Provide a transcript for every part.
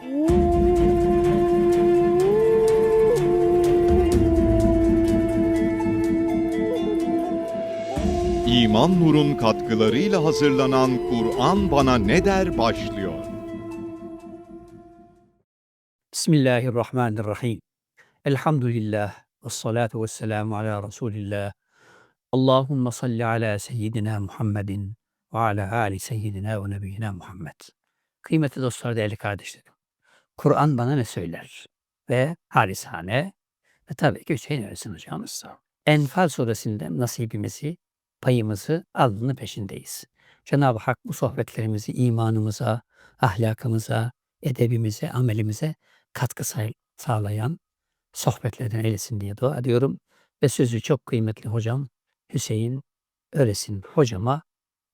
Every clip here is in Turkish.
İman Nur'un katkılarıyla hazırlanan Kur'an Bana Ne Der başlıyor. Bismillahirrahmanirrahim. Elhamdülillah. Ve salatu ve selamu ala Resulillah. Allahümme salli ala seyyidina Muhammedin ve ala ali seyyidina ve nebiyyina Muhammed. Kıymetli dostlar, değerli kardeşlerim. Kur'an bana ne söyler? Ve Harisane ve tabii ki Hüseyin Öğretmen hocamız. Enfal suresinde nasibimizi, payımızı aldığını peşindeyiz. Cenab-ı Hak bu sohbetlerimizi imanımıza, ahlakımıza, edebimize, amelimize katkı sağlayan sohbetlerden eylesin diye dua ediyorum. Ve sözü çok kıymetli hocam Hüseyin Öresin hocama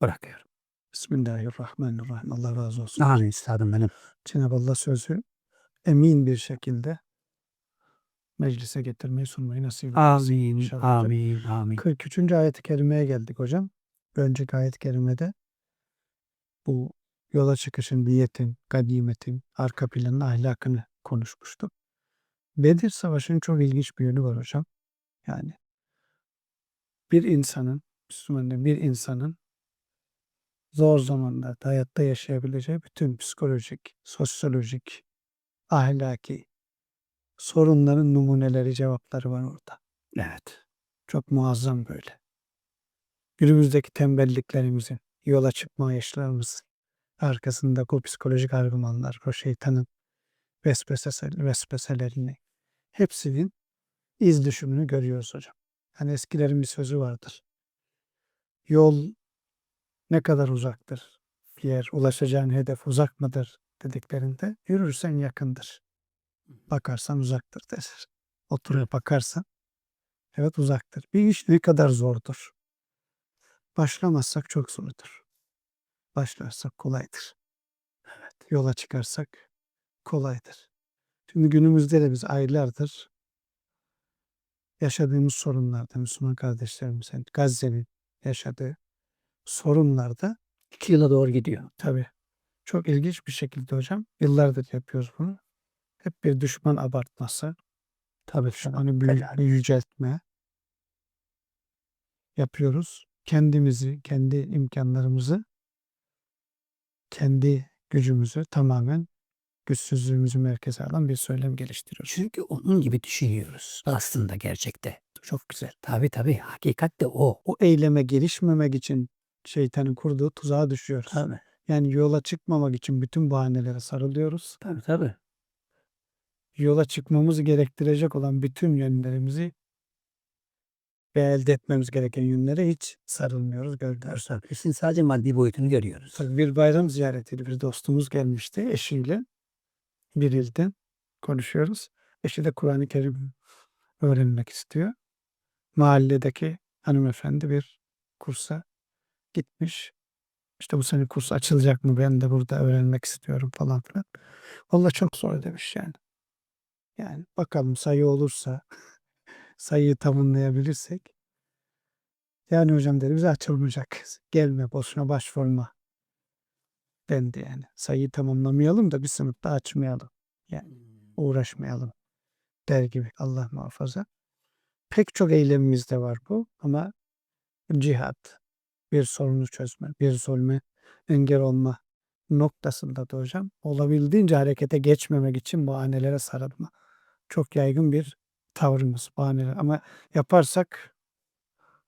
bırakıyorum. Bismillahirrahmanirrahim. Allah razı olsun. Amin üstadım benim. Cenab-ı Allah sözü emin bir şekilde meclise getirmeyi sunmayı nasip. Amin, İnşallah amin, amin. 43. ayet-i kerimeye geldik hocam. Önceki ayet-i kerimede bu yola çıkışın, niyetin, ganimetin, arka planın ahlakını konuşmuştuk. Bedir Savaşı'nın çok ilginç bir yönü var hocam. Yani bir insanın, Müslümanın bir insanın zor zamanlarda hayatta yaşayabileceği bütün psikolojik, sosyolojik, ahlaki sorunların numuneleri, cevapları var orada. Evet. Çok muazzam böyle. Günümüzdeki tembelliklerimizin, yola çıkma yaşlarımızın arkasındaki o psikolojik argümanlar, o şeytanın vesvesesi, vesveselerini hepsinin iz düşümünü görüyoruz hocam. Hani eskilerin bir sözü vardır. Yol ne kadar uzaktır? Bir yer, ulaşacağın hedef uzak mıdır dediklerinde yürürsen yakındır. Bakarsan uzaktır der. Oturup bakarsan evet uzaktır. Bir iş ne kadar zordur. Başlamazsak çok zordur. Başlarsak kolaydır. Evet. Yola çıkarsak kolaydır. Şimdi günümüzde de biz aylardır yaşadığımız sorunlarda Müslüman kardeşlerimizin Gazze'nin yaşadığı sorunlarda İki yıla doğru gidiyor. tabii çok ilginç bir şekilde hocam yıllardır yapıyoruz bunu. Hep bir düşman abartması, Tabii düşmanı büyü- yüceltme yapıyoruz. Kendimizi, kendi imkanlarımızı, kendi gücümüzü tamamen güçsüzlüğümüzü merkeze alan bir söylem geliştiriyoruz. Çünkü onun gibi düşünüyoruz aslında gerçekte. Çok güzel. Tabii tabii. Hakikat de o. O eyleme gelişmemek için şeytanın kurduğu tuzağa düşüyoruz. Tabii. Yani yola çıkmamak için bütün bahanelere sarılıyoruz. Tabii tabii. Yola çıkmamızı gerektirecek olan bütün yönlerimizi ve elde etmemiz gereken yönlere hiç sarılmıyoruz, gölgeliyoruz. Tabii. İşin sadece maddi boyutunu görüyoruz. Tabii bir bayram ziyaretiydi. Bir dostumuz gelmişti eşiyle. Bir ilden konuşuyoruz. Eşi de Kur'an-ı Kerim öğrenmek istiyor. Mahalledeki hanımefendi bir kursa gitmiş. İşte bu sene kurs açılacak mı? Ben de burada öğrenmek istiyorum falan filan. Valla çok zor demiş yani. Yani bakalım sayı olursa sayıyı tamamlayabilirsek. Yani hocam dedi bize açılmayacak. Gelme boşuna başvurma dendi yani. Sayıyı tamamlamayalım da bir sınıfta açmayalım. Yani uğraşmayalım der gibi Allah muhafaza. Pek çok eylemimiz de var bu ama cihat, bir sorunu çözme, bir zulme engel olma noktasında da hocam olabildiğince harekete geçmemek için bahanelere sarılma. Çok yaygın bir tavrımız bahaneler ama yaparsak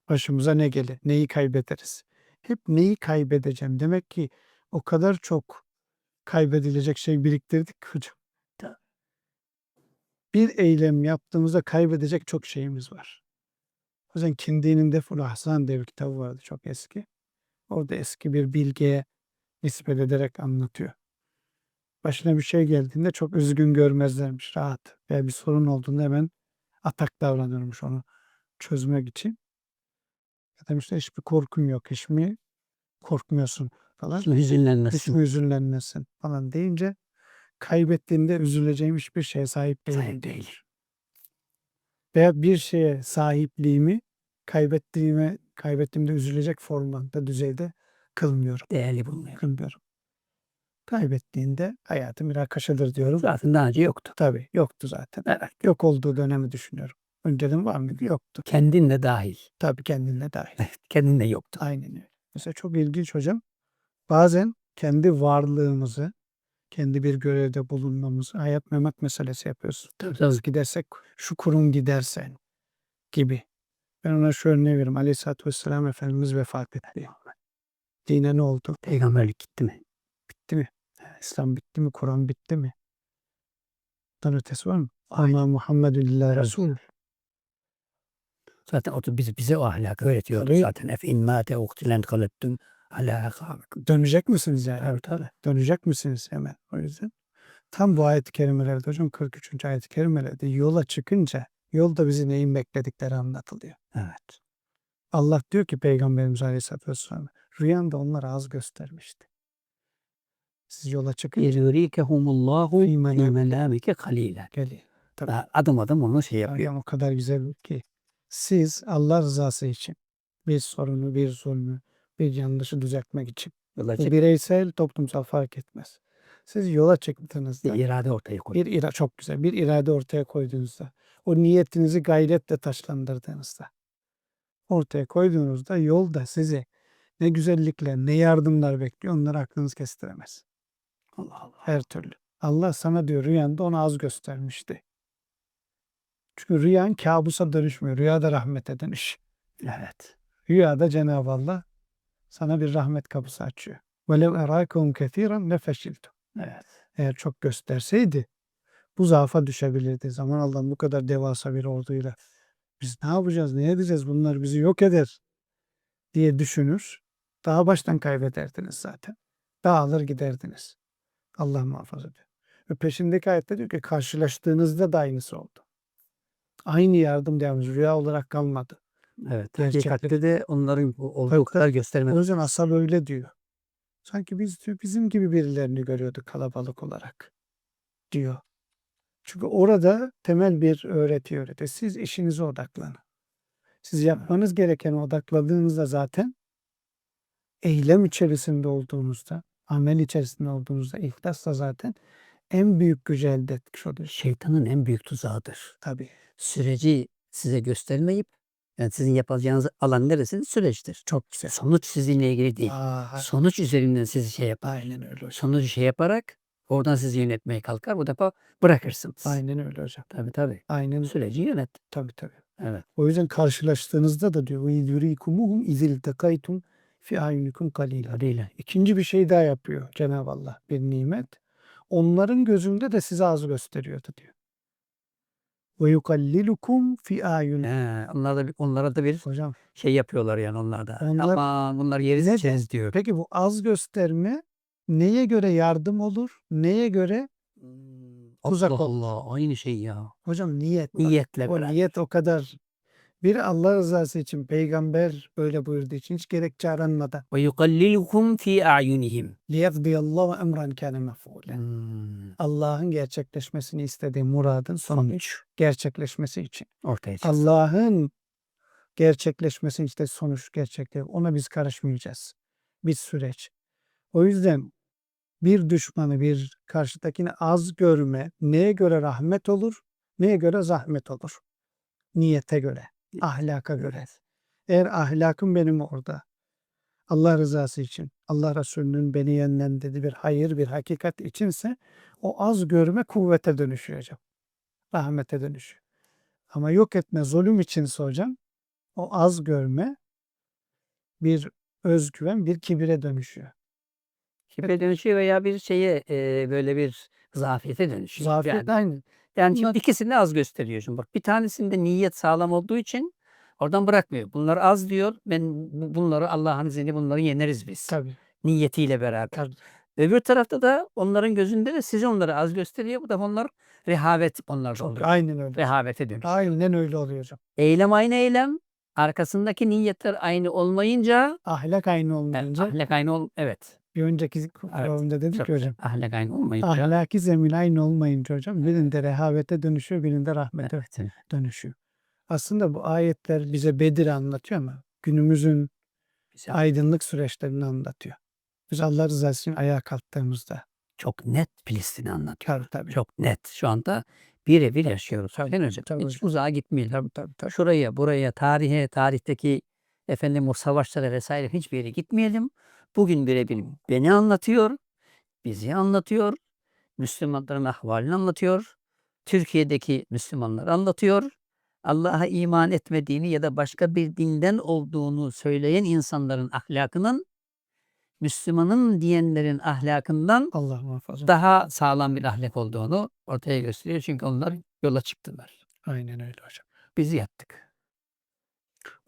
başımıza ne gelir, neyi kaybederiz? Hep neyi kaybedeceğim? Demek ki o kadar çok kaybedilecek şey biriktirdik ki hocam. Bir eylem yaptığımızda kaybedecek çok şeyimiz var. Yüzden Kindi'nin Deful Ahsan diye bir kitabı vardı çok eski. Orada eski bir bilgiye nispet ederek anlatıyor. Başına bir şey geldiğinde çok üzgün görmezlermiş, rahat. Veya bir sorun olduğunda hemen atak davranırmış onu çözmek için. Ya demişler hiçbir korkun yok, hiç mi korkmuyorsun falan. Hiç mi hüzünlenmesin? Hiç mi üzünlenmesin falan deyince kaybettiğinde üzüleceğim hiçbir şeye sahip değilim. Sahip değil. Veya bir şeye sahipliğimi kaybettiğime kaybettiğimde üzülecek formda düzeyde kılmıyorum. Değerli bulunuyor. Kılmıyorum. Kaybettiğinde hayatı münakaşadır diyorum. Zaten daha önce yoktu. Tabii yoktu zaten. Evet. Yok olduğu dönemi düşünüyorum. Önceden var mıydı? Yoktu. Kendinle dahil. Tabii kendine dahil. Kendinle yoktu. Aynen öyle. Mesela çok ilginç hocam. Bazen kendi varlığımızı, kendi bir görevde bulunmamızı hayat memat meselesi yapıyoruz. Tabii, tabii. Biz gidersek şu kurum gidersen gibi. Ben ona şu örneği veririm. Aleyhisselatü Vesselam Efendimiz vefat etti. Dine ne oldu? Peygamberlik gitti mi? Bitti mi? İslam bitti mi? Kur'an bitti mi? Bundan ötesi var mı? Ama Tabii. Resul. Zaten o da bize, o ahlakı öğretiyor. Tabii. Zaten ef in mâte uktilen kalettüm alâ. Dönecek misiniz yani? Evet tabii. Dönecek misiniz hemen? O yüzden tam bu ayet-i kerimelerde hocam 43. ayet-i kerimelerde yola çıkınca yolda bizi neyin bekledikleri anlatılıyor. Evet. Allah diyor ki Peygamberimiz Aleyhisselatü Vesselam rüyanda onlara az göstermişti. Siz yola çıkın menâmike kalîlen. geliyor. Tabii. Adım adım onu şey yapıyor. Meryem o kadar güzel ki siz Allah rızası için bir sorunu, bir zulmü, bir yanlışı düzeltmek için Yola çık bireysel, toplumsal fark etmez. Siz yola çıktığınızda bir irade ortaya koy. bir ira çok güzel bir irade ortaya koyduğunuzda o niyetinizi gayretle taşlandırdığınızda ortaya koyduğunuzda yolda sizi ne güzellikler ne yardımlar bekliyor onları aklınız kestiremez. Allah Allah. Her türlü. Allah sana diyor rüyanda onu az göstermişti. Çünkü rüyan kabusa dönüşmüyor. Rüyada rahmete dönüş. Evet. Rüyada Cenab-ı Allah sana bir rahmet kapısı açıyor. وَلَوْ اَرَاكُمْ كَثِيرًا لَفَشِلْتُمْ Evet. Eğer çok gösterseydi bu zaafa düşebilirdi. Zaman Allah'ın bu kadar devasa bir orduyla biz ne yapacağız, ne edeceğiz bunlar bizi yok eder diye düşünür. Daha baştan kaybederdiniz zaten. Dağılır giderdiniz. Allah muhafaza ediyor. Ve peşindeki ayette diyor ki karşılaştığınızda da aynısı oldu. Aynı yardım devamı rüya olarak kalmadı. Evet. Gerçekten. Hakikatte de onların o, kadar gösterme. O yüzden ashab öyle diyor. Sanki biz diyor, bizim gibi birilerini görüyorduk kalabalık olarak diyor. Çünkü orada temel bir öğreti öğretiyor. Siz işinize odaklanın. Siz yapmanız gerekene odakladığınızda zaten eylem içerisinde olduğunuzda, amel içerisinde olduğunuzda ihlasla zaten en büyük gücü elde etmiş oluyorsunuz. Şeytanın en büyük tuzağıdır. Tabii. Süreci size göstermeyip yani sizin yapacağınız alan neresi? Süreçtir. Çok güzel. Sonuç sizinle ilgili değil. Aa, Sonuç üzerinden sizi şey yapar. aynen öyle hocam. Sonucu şey yaparak Oradan sizi yönetmeye kalkar. Bu defa bırakırsınız. Aynen öyle hocam. Tabii tabii. Aynen. Süreci yönet. Tabii tabii. Evet. O yüzden karşılaştığınızda da diyor yurikumuhum izil takaytum fi ayunikum kalila. İkinci bir şey daha yapıyor Cenab-ı Allah. Bir nimet. Onların gözünde de size az gösteriyordu diyor. Ve yukallilukum fi ayun. Onlar da onlara da bir Hocam, şey yapıyorlar yani onlar da. Onlar- Aman bunlar yeriz Ne- diyor. Peki bu az gösterme neye göre yardım olur? Neye göre? Tuzak Allah olur. Allah aynı şey ya. Hocam niyet. bak. Niyetle O beraber. niyet o kadar. Bir Allah rızası için peygamber böyle buyurduğu için hiç gerekçe aranmadan. Ve yukallilukum fi a'yunihim. Liyakdiyallahu emran kâne mef'ûlen. Hmm, Allah'ın gerçekleşmesini istediği muradın sonuç gerçekleşmesi için. ortaya çıksın. Allah'ın gerçekleşmesi işte sonuç gerçekliği. Ona biz karışmayacağız. Bir süreç. O yüzden bir düşmanı, bir karşıdakini az görme neye göre rahmet olur, neye göre zahmet olur? Niyete göre, ahlaka göre. Eğer ahlakım benim orada, Allah rızası için, Allah Resulü'nün beni yönlendirdiği bir hayır, bir hakikat içinse o az görme kuvvete dönüşüyor hocam. Rahmete dönüşüyor. Ama yok etme zulüm içinse hocam o az görme bir özgüven, bir kibire dönüşüyor. Kibre dönüşüyor veya bir şeye e, böyle bir zafiyete dönüşüyor. Zafiyet Yani, aynı. yani Bunlar- şimdi ikisini de az gösteriyor. Şimdi bak bir tanesinde niyet sağlam olduğu için oradan bırakmıyor. Bunlar az diyor. Ben bu- bunları Allah'ın izniyle bunları yeneriz biz. Tabii. Niyetiyle beraber. Tabii. Öbür tarafta da onların gözünde de sizi onları az gösteriyor. Bu da onlar rehavet onlarda Çok, oluyor. aynen öyle. Rehavete dönüyor. Aynen öyle oluyor hocam. Eylem aynı eylem. Arkasındaki niyetler aynı olmayınca Ahlak aynı olmayınca ahlak aynı ol evet. Bir önceki programda dedik Çok ki hocam. Ahlak aynı olmayınca Ahlaki zemin aynı olmayınca hocam birinde rehavete dönüşüyor, birinde rahmete evet, evet. dönüşüyor. Aslında bu ayetler bize Bedir'i anlatıyor ama günümüzün Bize aydınlık süreçlerini anlatıyor. Biz Allah rızası için ayağa kalktığımızda, çok net Filistin'i anlatıyor. Tabii tabii. Çok net. Şu anda birebir yaşıyoruz. Tabii, Sayın hocam. tabii Hiç hocam. uzağa gitmeyelim. Tabii tabii tabii. Şuraya, buraya, tarihe, tarihteki efendim o savaşlara vesaire hiçbir yere gitmeyelim. Bugün birebir beni anlatıyor, bizi anlatıyor, Müslümanların ahvalini anlatıyor, Türkiye'deki Müslümanları anlatıyor. Allah'a iman etmediğini ya da başka bir dinden olduğunu söyleyen insanların ahlakının Müslümanın diyenlerin ahlakından Allah muhafaza. daha sağlam bir ahlak olduğunu ortaya gösteriyor. Çünkü onlar yola çıktılar. Aynen öyle hocam. Biz yattık.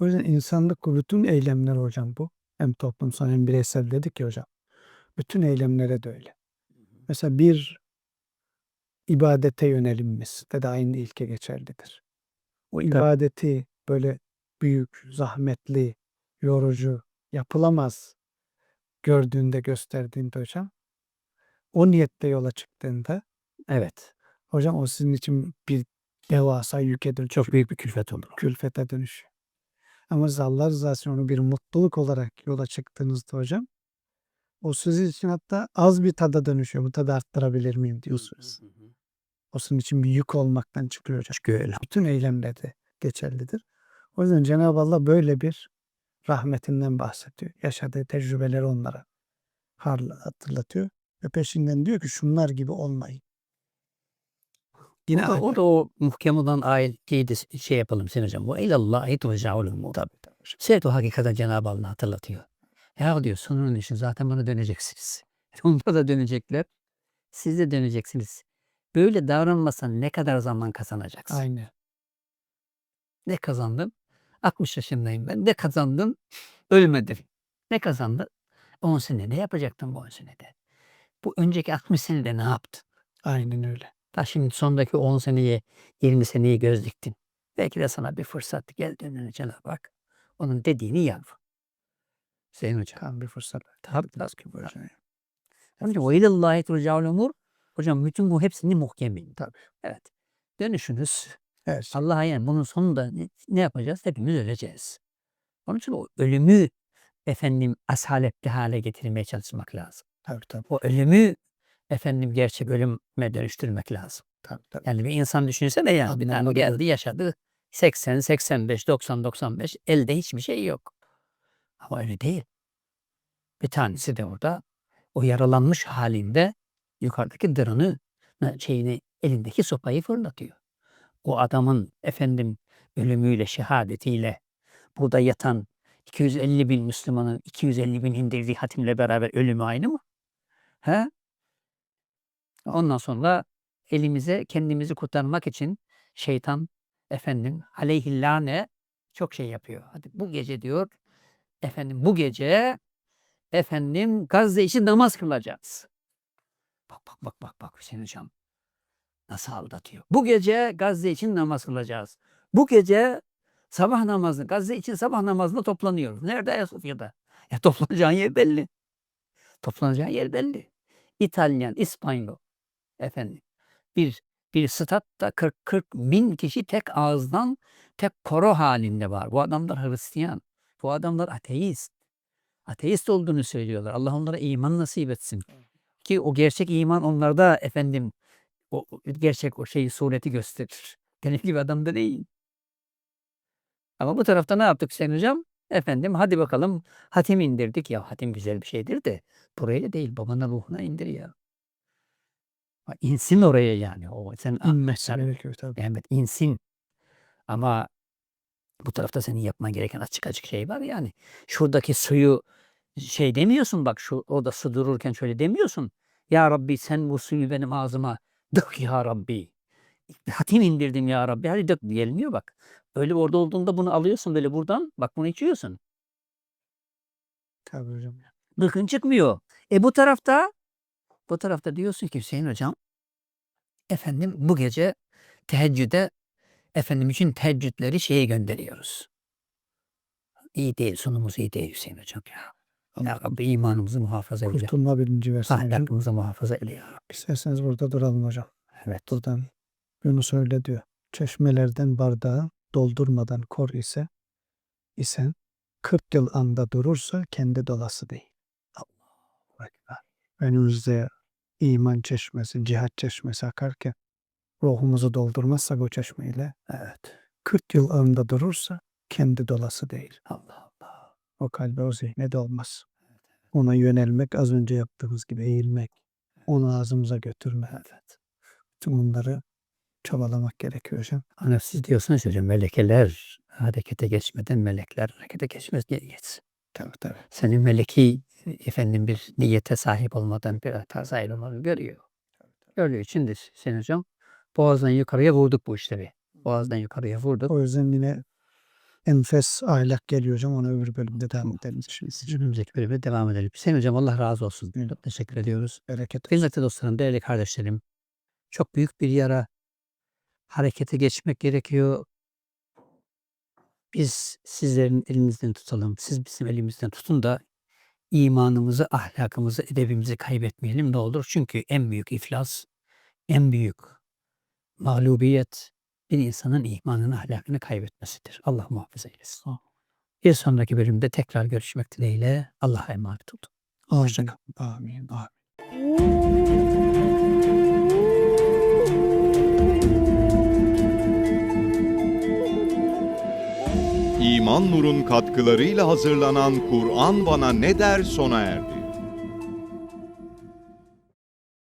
O yüzden insanlık bütün eylemler hocam bu. Hem toplumsal hem bireysel dedik ya hocam. Bütün eylemlere de öyle. Mesela bir ibadete yönelimimiz de, de aynı ilke geçerlidir. O ibadeti böyle büyük, zahmetli, yorucu, yapılamaz gördüğünde, gösterdiğinde hocam o niyetle yola çıktığında Evet. hocam o sizin için bir devasa yüke dönüşüyor. Çok büyük bir külfet olur. külfete dönüşüyor. Ama siz Allah rızası onu bir mutluluk olarak yola çıktığınızda hocam o sizin için hatta az bir tada dönüşüyor. Bu tadı arttırabilir miyim diyorsunuz. O sizin için bir yük olmaktan çıkıyor hocam. Çıkıyor öyle. Bütün eylemlerde geçerlidir. O yüzden Cenab-ı Allah böyle bir rahmetinden bahsediyor. Yaşadığı tecrübeleri onlara hatırlatıyor. Ve peşinden diyor ki şunlar gibi olmayın. Yine o, da, o da o muhkem olan ayeti de şey yapalım Sayın Hocam. Bu ilallahi tabii. hocam. Şey o hakikaten Cenab-ı Allah hatırlatıyor. Ya diyor sonunun için zaten bana döneceksiniz. Onda da dönecekler. Siz de döneceksiniz. Böyle davranmasan ne kadar zaman kazanacaksın? Aynen. Ne kazandın? 60 yaşındayım ben. Ne kazandın? Ölmedim. Ne kazandın? 10 sene. Ne yapacaktın bu 10 senede? Bu önceki 60 senede ne yaptın? Aynen öyle. Ta şimdi sondaki 10 seneye, 20 seneyi göz diktin. Belki de sana bir fırsat geldi önüne Cenab-ı Hak. Onun dediğini yap. Sayın Hocam. Tam bir fırsat. Tabii, Biraz tabii, gibi hocam. Onun için وَاِلَى turcaul umur. Hocam bütün bu hepsini muhkemin. Tabii. Evet. Dönüşünüz Evet. Allah'a yani bunun sonunda ne, ne yapacağız? Hepimiz öleceğiz. Onun için o ölümü efendim asaletli hale getirmeye çalışmak lazım. Tabii tabii. O ölümü efendim gerçek ölüme dönüştürmek lazım. tabii, tabii. Yani bir insan düşünsene ya. Tabii, Bir tane geldi yaşadı. 80, 85, 90, 95 elde hiçbir şey yok. Ama öyle değil. Bir tanesi de orada o yaralanmış halinde yukarıdaki dırını şeyini elindeki sopayı fırlatıyor. O adamın efendim ölümüyle şehadetiyle burada yatan 250 bin Müslümanın 250 bin indirdiği hatimle beraber ölümü aynı mı? He? Ondan sonra elimize kendimizi kurtarmak için şeytan efendim aleyhillâne çok şey yapıyor. Hadi bu gece diyor efendim bu gece efendim Gazze için namaz kılacağız. Bak bak bak bak bak Hüseyin Hocam. Nasıl aldatıyor. Bu gece Gazze için namaz kılacağız. Bu gece sabah namazı, Gazze için sabah namazına toplanıyoruz. Nerede? Ayasofya'da. Ya toplanacağın yer belli. Toplanacağın yer belli. İtalyan, İspanyol efendim. Bir bir statta 40 40 bin kişi tek ağızdan tek koro halinde var. Bu adamlar Hristiyan. Bu adamlar ateist. Ateist olduğunu söylüyorlar. Allah onlara iman nasip etsin. Ki o gerçek iman onlarda efendim o gerçek o şeyi sureti gösterir. Benim gibi adam da değil. Ama bu tarafta ne yaptık Hüseyin Hocam? Efendim hadi bakalım hatim indirdik. Ya hatim güzel bir şeydir de buraya değil babana ruhuna indir ya. İnsin oraya yani. O sen İnmesi sen- gerekiyor tabii. Evet insin. Ama bu tarafta senin yapman gereken açık açık şey var yani. Şuradaki suyu şey demiyorsun bak şu orada su dururken şöyle demiyorsun. Ya Rabbi sen bu suyu benim ağzıma dök ya Rabbi. Hatim indirdim ya Rabbi. Hadi dök gelmiyor bak. Öyle orada olduğunda bunu alıyorsun böyle buradan. Bak bunu içiyorsun. Tabii hocam. Gıkın çıkmıyor. E bu tarafta bu tarafta diyorsun ki Hüseyin hocam efendim bu gece teheccüde efendim için teheccüdleri şeye gönderiyoruz. İyi değil sonumuz iyi değil Hüseyin hocam ya. Ya Rabbi imanımızı muhafaza eyle. Kurtulma bilinci versin. Ahlakımızı muhafaza eyle ya Rabbi. İsterseniz burada duralım hocam. Evet. Buradan Yunus öyle diyor. Çeşmelerden bardağı doldurmadan kor ise isen 40 yıl anda durursa kendi dolası değil. Allah Önümüzde iman çeşmesi, cihat çeşmesi akarken ruhumuzu doldurmazsak o çeşmeyle Evet. 40 yıl önde durursa kendi dolası değil. Allah Allah. O kalbe o zihne dolmaz. Ona yönelmek az önce yaptığımız gibi eğilmek. Onu ağzımıza götürmek. Evet. Tüm bunları çabalamak gerekiyor hocam. Hani siz diyorsunuz hocam melekeler harekete geçmeden melekler harekete geçmez geçsin. Tabii tabii. Senin meleki efendim bir niyete sahip olmadan bir hata sahip olmanı görüyor. Gördüğü için de sen hocam boğazdan yukarıya vurduk bu işleri. Boğazdan yukarıya vurduk. O yüzden yine enfes ahlak geliyor hocam. Ona öbür bölümde devam edelim. Önümüzdeki bölüme devam edelim. Sayın hocam Allah razı olsun. Evet. Çok teşekkür ediyoruz. Bereket. Kıymetli dostlarım, değerli kardeşlerim. Çok büyük bir yara. Harekete geçmek gerekiyor. Biz sizlerin elinizden tutalım. Siz bizim elimizden tutun da imanımızı, ahlakımızı, edebimizi kaybetmeyelim ne olur. Çünkü en büyük iflas, en büyük mağlubiyet bir insanın imanını, ahlakını kaybetmesidir. Allah muhafaza eylesin. Bir sonraki bölümde tekrar görüşmek dileğiyle Allah'a emanet olun. Amin. Hoşçakalın. Amin. Amin. İman Nur'un katkılarıyla hazırlanan Kur'an Bana Ne Der sona erdi.